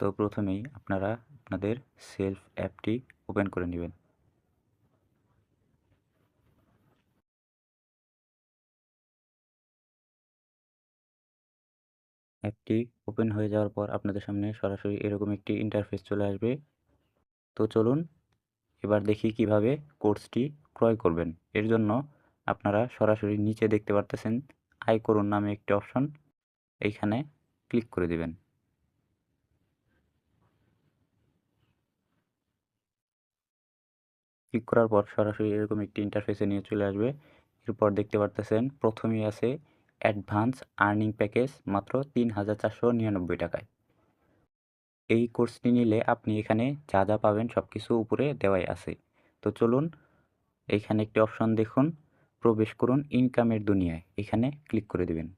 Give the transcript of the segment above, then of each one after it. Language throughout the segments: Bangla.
তো প্রথমেই আপনারা আপনাদের সেলফ অ্যাপটি ওপেন করে নেবেন। অ্যাপটি ওপেন হয়ে যাওয়ার পর আপনাদের সামনে সরাসরি এরকম একটি ইন্টারফেস চলে আসবে। তো চলুন এবার দেখি কীভাবে কোর্সটি ক্রয় করবেন। এর জন্য আপনারা সরাসরি নিচে দেখতে পারতেছেন আয় করুন নামে একটি অপশন এইখানে ক্লিক করে দিবেন। ক্লিক করার পর সরাসরি এরকম একটি ইন্টারফেসে নিয়ে চলে আসবে। এরপর দেখতে পারতেছেন প্রথমেই আছে অ্যাডভান্স আর্নিং প্যাকেজ মাত্র তিন হাজার চারশো নিরানব্বই টাকায়। এই কোর্সটি নিলে আপনি এখানে যা যা পাবেন সব কিছু উপরে দেওয়াই আছে। তো চলুন এইখানে একটি অপশন দেখুন, প্রবেশ করুন ইনকামের দুনিয়ায়। এখানে ক্লিক করে দেবেন।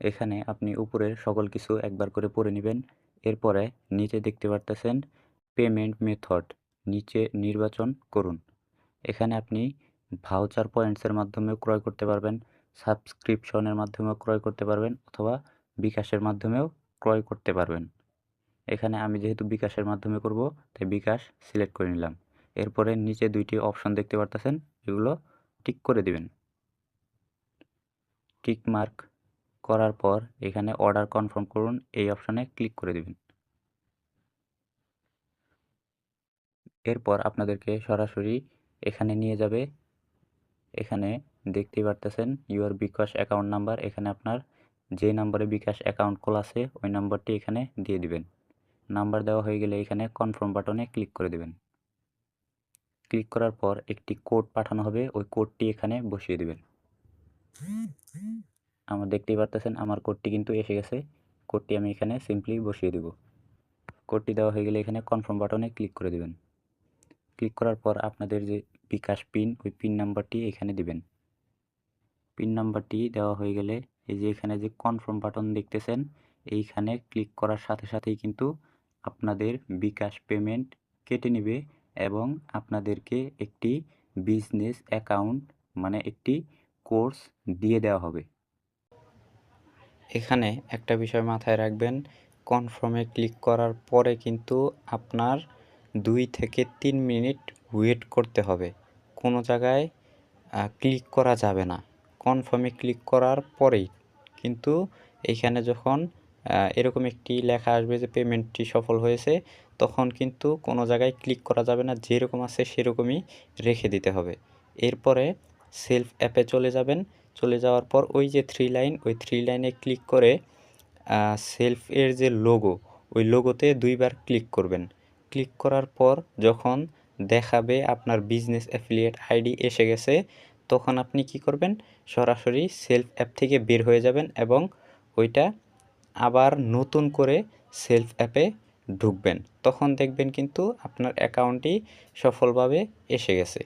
এখানে আপনি উপরের সকল কিছু একবার করে পড়ে নেবেন। এরপরে নিচে দেখতে পারতেছেন পেমেন্ট মেথড নিচে নির্বাচন করুন। এখানে আপনি ভাউচার পয়েন্টসের মাধ্যমেও ক্রয় করতে পারবেন সাবস্ক্রিপশনের মাধ্যমেও ক্রয় করতে পারবেন অথবা বিকাশের মাধ্যমেও ক্রয় করতে পারবেন। এখানে আমি যেহেতু বিকাশের মাধ্যমে করব, তাই বিকাশ সিলেক্ট করে নিলাম। এরপরে নিচে দুইটি অপশন দেখতে পারতেছেন, এগুলো টিক করে দিবেন। টিক মার্ক করার পর এখানে অর্ডার কনফার্ম করুন, এই অপশানে ক্লিক করে দিবেন। এরপর আপনাদেরকে সরাসরি এখানে নিয়ে যাবে। এখানে দেখতেই পারতেছেন ইউর বিকাশ অ্যাকাউন্ট নাম্বার। এখানে আপনার যে নাম্বারে বিকাশ অ্যাকাউন্ট খোলা আছে, ওই নাম্বারটি এখানে দিয়ে দিবেন। নাম্বার দেওয়া হয়ে গেলে এখানে কনফার্ম বাটনে ক্লিক করে দেবেন। ক্লিক করার পর একটি কোড পাঠানো হবে, ওই কোডটি এখানে বসিয়ে দিবেন। আমার দেখতেই পারতেছেন আমার কোডটি কিন্তু এসে গেছে। কোডটি আমি এখানে সিম্পলি বসিয়ে দেব। কোডটি দেওয়া হয়ে গেলে এখানে কনফার্ম বাটনে ক্লিক করে দেবেন। ক্লিক করার পর আপনাদের যে বিকাশ পিন, ওই পিন নাম্বারটি এখানে দিবেন। পিন নাম্বারটি দেওয়া হয়ে গেলে এই যে এখানে যে কনফার্ম বাটন দেখতেছেন, এইখানে ক্লিক করার সাথে সাথেই কিন্তু আপনাদের বিকাশ পেমেন্ট কেটে নেবে এবং আপনাদেরকে একটি বিজনেস অ্যাকাউন্ট মানে একটি কোর্স দিয়ে দেওয়া হবে। এখানে একটা বিষয় মাথায় রাখবেন কনফার্মে ক্লিক করার পরে কিন্তু আপনার দুই থেকে তিন মিনিট ওয়েট করতে হবে। কোনো জায়গায় ক্লিক করা যাবে না। কনফার্মে ক্লিক করার পরেই। কিন্তু এইখানে যখন এরকম একটি লেখা আসবে যে পেমেন্টটি সফল হয়েছে, তখন কিন্তু কোনো জায়গায় ক্লিক করা যাবে না। যেরকম আছে সেরকমই রেখে দিতে হবে। এরপরে সেলফ অ্যাপে চলে যাবেন। চলে যাওয়ার পর ওই যে থ্রি লাইন, ওই থ্রি লাইনে ক্লিক করে সেলফ এর যে লোগো, ওই লোগোতে দুইবার ক্লিক করবেন। ক্লিক করার পর যখন দেখাবে আপনার বিজনেস অ্যাফিলিয়েট আইডি এসে গেছে, তখন আপনি কি করবেন? সরাসরি সেলফ অ্যাপ থেকে বের হয়ে যাবেন এবং ওইটা আবার নতুন করে সেলফ অ্যাপে ঢুকবেন। তখন দেখবেন কিন্তু আপনার অ্যাকাউন্টটি সফলভাবে এসে গেছে।